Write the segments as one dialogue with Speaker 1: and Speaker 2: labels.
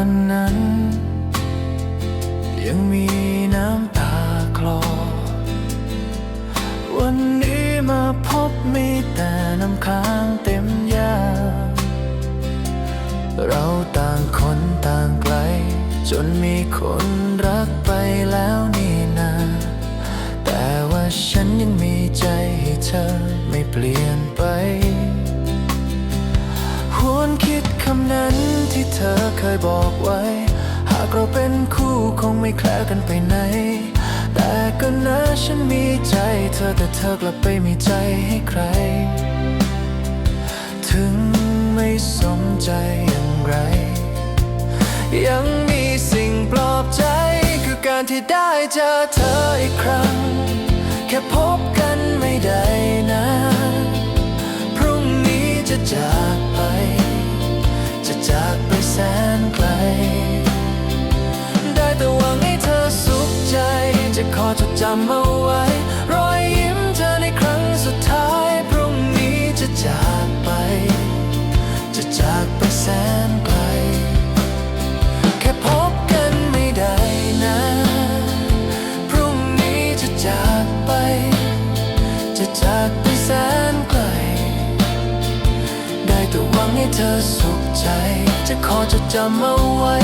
Speaker 1: วันนั้น ยังมีน้ำตาคลอ วันนี้มาพบมีแต่น้ำค้างเต็มยา เราต่างคนต่างไกล จนมีคนรักไปแล้วนี่นา แต่ว่าฉันยังมีใจให้เธอไม่เปลี่ยน ยบอกไว้ หากเราเป็นคู่คงไม่แคล้กันไปไหน แต่ก็นะฉันมีใจ เธอแต่เธอกลับไปมีใจให้ใคร ถึงไม่สมใจอย่างไร ยังมีสิ่งปลอบใจ คือการที่ได้เจอเธออีกครั้งำเอาไว้ รอยยิ้มเธอในครั้งสุดท้าย พรุ่งนี้จะจากไป จะจากไปแสนไกล แค่พบกันไม่ได้นะ พรุ่งนี้จะจากไป จะจากไปแสนไกล ได้แต่หวังให้เธอสุขใจ จะขอจดจำเอาไว้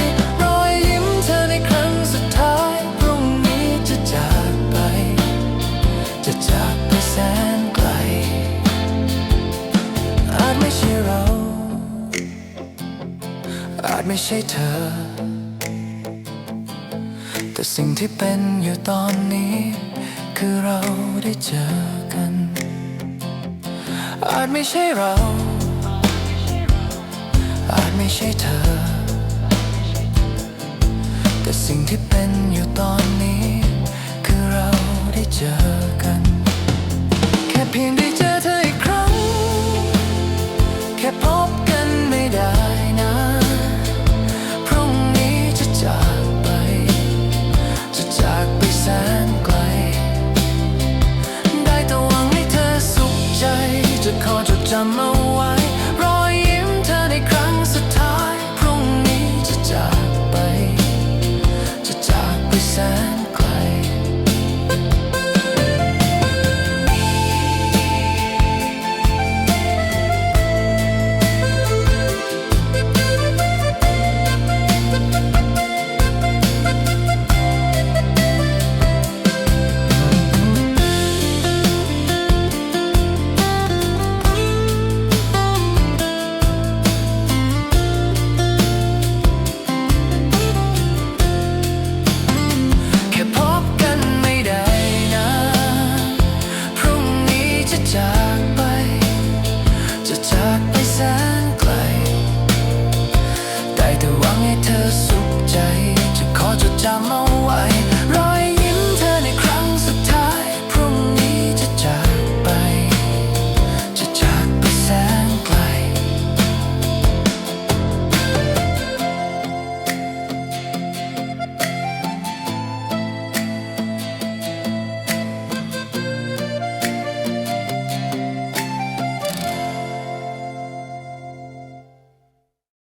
Speaker 1: แสนไกล อาจไม่ใช่เรา อาจไม่ใช่เธอ แต่สิ่งที่เป็นอยู่ตอนนี้ คือเราได้เจอกัน อาจไม่ใช่เรา อาจไม่ใช่เธอ แต่สิ่งที่เป็นอยู่ตอนนี้ คือเราได้เจอกันแค่เพียงได้เจอ summer